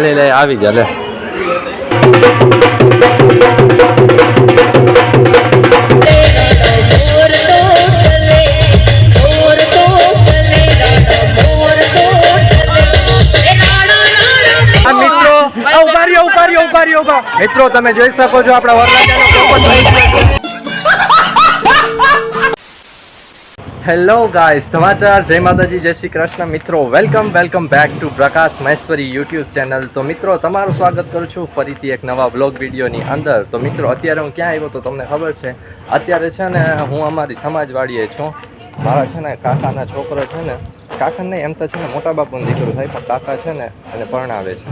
લે લે આવી જા લે. મિત્રો તમે જોઈ શકો છો આપણા વરરાજાનો હેલો ગાઈસ સમાચાર જય માતાજી જય શ્રી કૃષ્ણ મિત્રો welcome welcome back to Prakash Maheshwari YouTube channel તો મિત્રો, તમારું સ્વાગત કરું છું ફરીથી એક નવા બ્લોગ વિડીયોની અંદર. તો મિત્રો, અત્યારે હું ક્યાં આવ્યો તો તમને ખબર છે? અત્યારે છે ને, હું અમારી સમાજવાડીએ છું. મારા છે ને, કાકાના છોકરો છે ને, કાકા નહીં, એમ તો છે ને, મોટા બાપુનું દીકરો થાય, પણ કાકા છે ને, એને પરણાવે છે.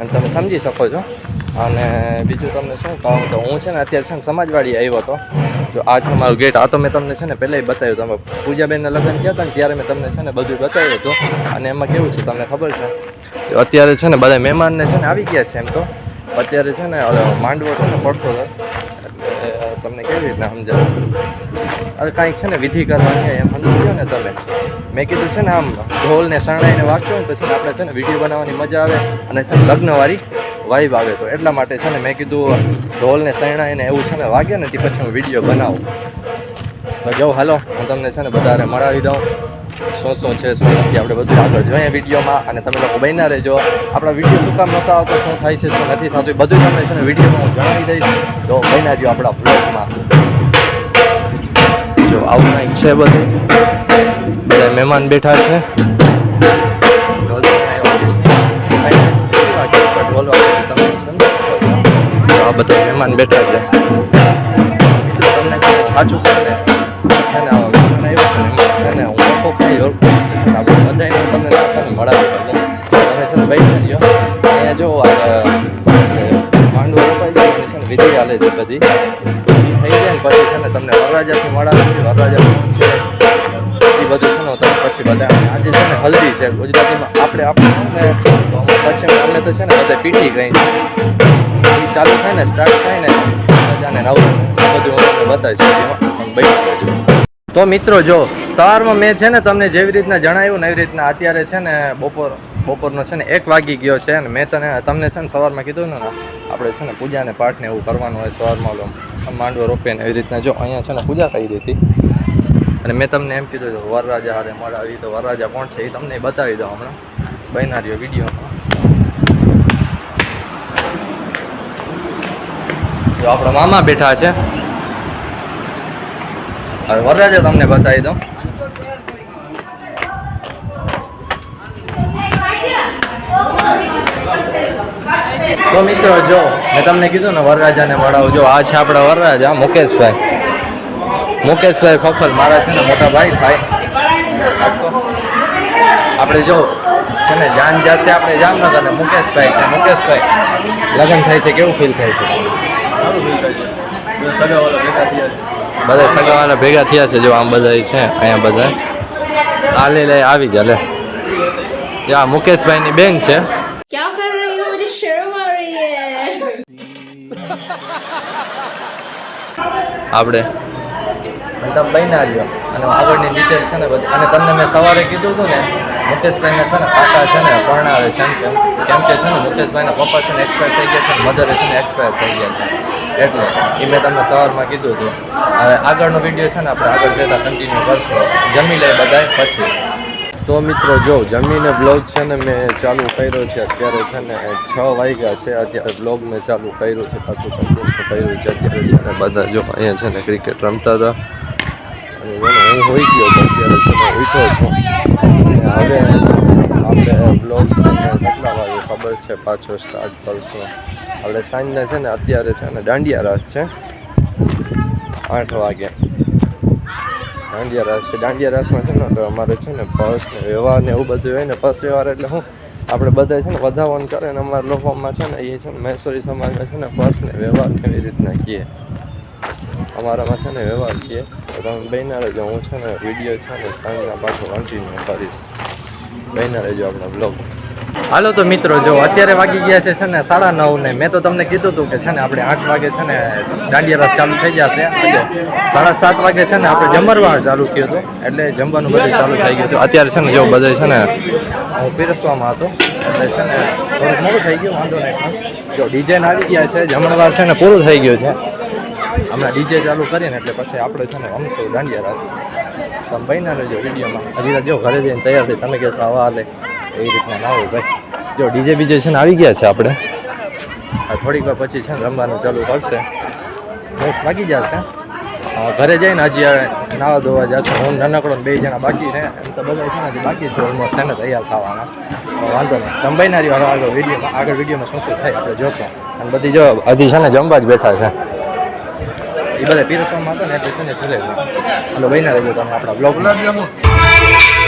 અને તમે સમજી શકો છો. અને બીજું તમને શું કહું તો હું છે ને અત્યારે છે ને સમાજવાડી આવ્યો હતો. જો આ છે મારો ગેટ, આ તો મેં તમને છે ને પહેલાંય બતાવ્યું તમે પૂજાબેનના લગ્ન ગયા હતા ને ત્યારે મેં તમને છે ને બધું બતાવ્યું હતું. અને એમાં કેવું છે તમને ખબર છે? અત્યારે છે ને બધા મહેમાનને છે ને આવી ગયા છે એમ તો. અત્યારે છે ને માંડવો છે ને પડતો હતો. તમને કેવી રીતના સમજાવું? અરે કાંઈક છે ને વિધિ કરવાની એમ. સમજો ને તમે. મેં કીધું છે ને આમ ઢોલ ને શરણાઈને વાગતો ને પછી આપણે છે ને વીડિયો બનાવવાની મજા આવે અને છે ને લગ્નવાળી વાઇબ આવે. તો એટલા માટે છે ને મેં કીધું ઢોલ ને શરણાઈને એવું છે ને વાગે ને તે પછી હું વીડિયો બનાવું. તો જો હાલો. હું તમને છે ને બધાને મળાવી દઉં. શું શું છે, શું નથી, આપણે બધું આગળ જોઈએ વિડીયોમાં. અને તમે લોકો બન્યા રહેજો. આપણા વીડિયો શું કામ નહોતા આવતો, શું થાય છે, શું નથી થતું બધું તમને છે ને વિડીયોમાં હું જણાવી દઈશ. તો બન્યા જો આપણા બ્લોગમાં જો, આવું કંઈક છે બધું. બધા મહેમાન બેઠા છે. આ બધા મહેમાન બેઠા છે. તમને સાચું છે ને આવ્યો છે ને હું બધાને તમને ના તમે છે ને બેઠા રહ્યો અહીંયા જો માંડવો છે ને વિધિ હાલે છે બધી. ને પછી છે ને તમને વરરાજાથી મળાવી બધું છે તમે પછી બધા આજે ને હલ્દી છે. ગુજરાતીમાં આપણે આપણે પછી અમે તો છે ને બધા પીટી ગઈ ચાલુ થાય ને સ્ટાર્ટ થાય ને બધાને નવું બધું બતાવીશ. તો મિત્રો, જો સવારમાં મેં છે ને તમને જેવી રીતના જણાવ્યું ને એવી રીતના અત્યારે છે ને બપોર, બપોરનો છે ને એક વાગી ગયો છે અને મેં તને, તમને છે ને સવારમાં કીધું ને, આપણે છે ને પૂજાને પાઠને એવું કરવાનું હોય સવારમાં ઓલો માંડવો રોપીને એવી રીતના જો અહીંયા છે ને પૂજા કરી દીધી. અને મેં તમને એમ કીધું કે વરરાજા હારે મળાવી તો વરરાજા કોણ છે એ તમને બતાવી દઉં હમણાં બનાર્યો વિડીયોમાં. જો આપણા મામા બેઠા છે. હવે વરરાજા તમને બતાવી દઉં. તો મિત્રો જો, મેં તમને કીધું ને વરરાજાને મળાવું જો, આ છે આપણા વરરાજા, મુકેશભાઈ. મુકેશભાઈ ખોખર, મારા છે ને મોટા ભાઈ ભાઈ. આપણે જો, છે ને, જાન જશે આપણે જામનગર ને મુકેશભાઈ છે, મુકેશભાઈ. લગ્ન થાય છે, કેવું ફીલ થાય છે. બધા સગાવાના ભેગા થયા છે જો આમ બધા છે અહીંયા બધા આ લે લે આવી ગયા લે. આ મુકેશભાઈની બેન છે. આપણે તમે બન્યા આવ્યો અને આગળની ડિટેલ છે ને બધી અને તમને મેં સવારે કીધું હતું ને મુકેશભાઈને છે ને કાકા છે ને પરણાવે છે એમ કેમ કે છે ને મુકેશભાઈના પપ્પા છે ને એક્સપાયર થઈ ગયા છે મધરે છે ને એક્સપાયર થઈ ગયા છે. એટલે એ મેં તમને સવારમાં કીધું હતું. હવે આગળનો વીડિયો છે ને આપણે આગળ જતાં કન્ટિન્યુ કરશું. જમી લે બધાય, પછી. તો મિત્રો જો, જમીને બ્લોગ છે ને મેં ચાલુ કર્યો છે. અત્યારે છે ને છ વાગ્યા છે. અત્યારે બ્લોગ મેં ચાલુ કર્યું છે. પાછું કન્ટિન્યુ કર્યું છે. અત્યારે છે ને બધા જો અહીંયા છે ને ક્રિકેટ રમતા હતા. અને હું હોઈ ગયો અત્યારે છે ને ઉઠો છું. હવે આપણે બ્લોગ છે કેટલા વાગે ખબર છે પાછો સ્ટાર્ટ કરશું આપણે સાંજના છે ને, અત્યારે છે ને દાંડિયા રાસ છે. આઠ વાગે. દાંડિયા રાસ છે. દાંડિયા રાસમાં છે ને, તો અમારે છે ને પર્સ ને વ્યવહાર ને એવું બધું હોય ને પર્સ વ્યવહાર એટલે હું આપણે બધા છે ને વધાવન કરે ને, અમારા લોકોમાં છે ને, એ છે ને મહેશ્વરી સમાજમાં છે ને પર્સ ને વ્યવહાર એવી રીતના કહે અમારામાં છે ને વ્યવહાર કહે તો તમે બહેના રહેજો હું છે ને વીડિયો છે ને સાંજના પાછો કન્ટિન્યુ કરીશ. બહેના રહેજો આપણા બ્લોગ હાલો તો મિત્રો, જો અત્યારે વાગી ગયા છે છે ને સાડા નવ ને મેં તો તમને કીધું હતું કે છે ને આપણે આઠ વાગે છે ને દાંડિયા રસ ચાલુ થઈ જશે. સાડા સાત વાગે છે ને આપણે જમરવાર ચાલુ થયું હતું. એટલે જમવાનું બધું ચાલુ થઈ ગયું હતું. અત્યારે છે ને જો બધે છે ને હું પીરસવામાં હતો. એટલે છે ને થોડુંક મોડું થઈ ગયું, વાંધો નહીં. જો ડિઝાઇન આવી ગયા છે, જમણવાર છે ને પૂરું થઈ ગયું છે. હમણાં ડીજે ચાલુ કરીને, એટલે પછી આપણે છે ને રમશું દાંડિયા રસ તમે ના લેજો વિડીયોમાં. હજી જો ઘરે જઈને તૈયાર થઈ, તમે કહેશો આવા હાલે. એવી રીતના ના હોય ભાઈ. જો ડીજે બીજે છે ને આવી ગયા છે આપણે. થોડીક વાર પછી છે ને રમવાનું ચાલુ કરશે. દસ વાગી જશે. ઘરે જઈને હજી નાવા ધોવા જશે. હું નાનકડો બે જણા બાકી છે. એમ તો બધા છે ને બાકી છે. ઓલમોસ્ટ ને તૈયાર થવાના. વાંધો નહીં. તમે ભાઈ હવે આગળ વિડીયોમાં આગળ વિડીયોમાં શું શું થાય આપણે જોશું. અને બધી જો હજી છે ને જમવા જ બેઠા છે. એ બધા પીરસવામાં હતા ને એટલે છે ને છેલ્લે છે હલો, બન્યા રહેજો તમે આપણા બ્લોગમાં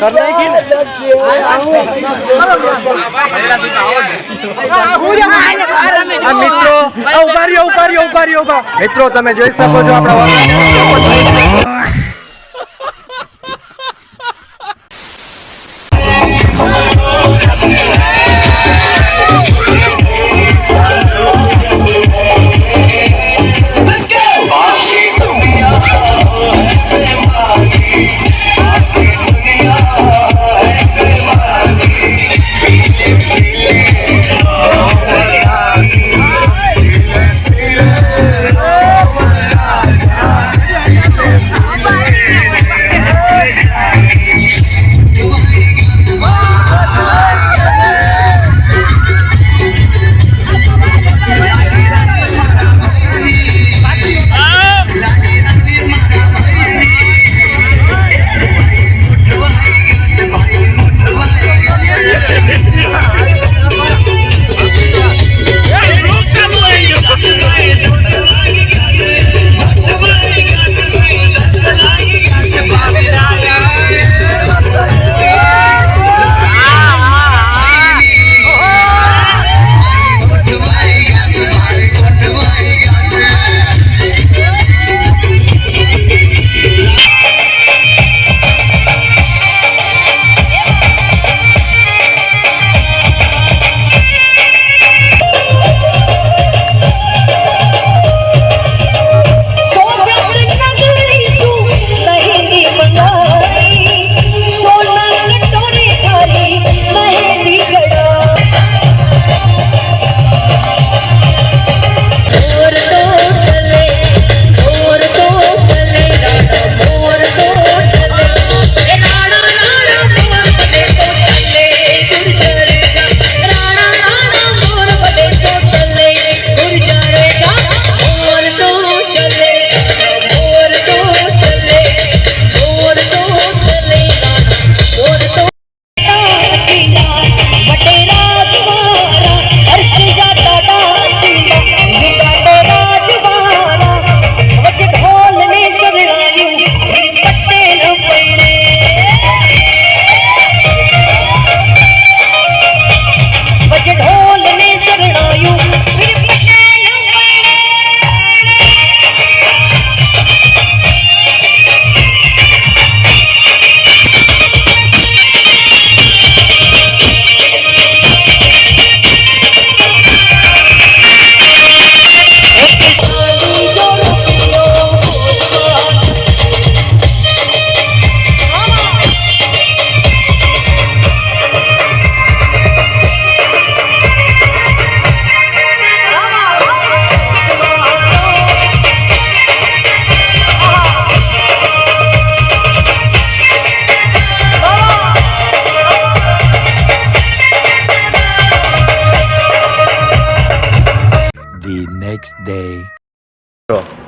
કર નાખી ને? મિત્રો, આ ઊભા રહ્યો ઊભા રહ્યો ઊભા રહ્યો, ઊભા. મિત્રો, તમે જોઈ શકો છો આપણા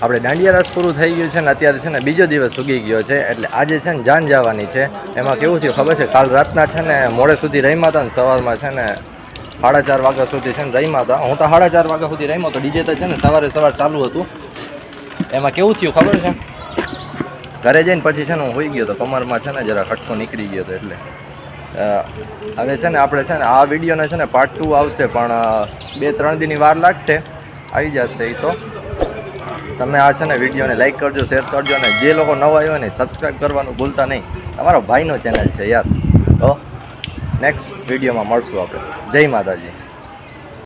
આપણે દાંડિયા રસ પૂરું થઈ ગયું છે ને અત્યારે છે ને બીજો દિવસ ઉગી ગયો છે એટલે આજે છે ને જાન જવાની છે એમાં કેવું થયું ખબર છે કાલ રાતના છે ને મોડે સુધી રમ્યા હતા ને સવારમાં છે ને સાડા ચાર વાગ્યા સુધી છે ને રમ્યા હતા હું તો સાડા ચાર વાગ્યા સુધી રમ્યો તો ડીજે તો છે ને સવારે સવાર ચાલુ હતું એમાં કેવું થયું ખબર છે ઘરે જઈને પછી છે ને હું હોઈ ગયો તો કમરમાં છે ને જરા ખટકો નીકળી ગયો હતો એટલે હવે છે ને આપણે છે ને આ વિડીયોને છે ને પાર્ટ ટુ આવશે પણ બે ત્રણ દિનની વાર લાગશે આવી જશે એ તો તમે આ છે ને વિડીયોને લાઈક કરજો શેર કરજો અને જે લોકો નવા આવ્યો ને સબસ્ક્રાઈબ કરવાનું ભૂલતા નહીં. તમારો ભાઈનો ચેનલ છે યાર. તો નેક્સ્ટ વિડીયોમાં મળશું આપણે. જય માતાજી.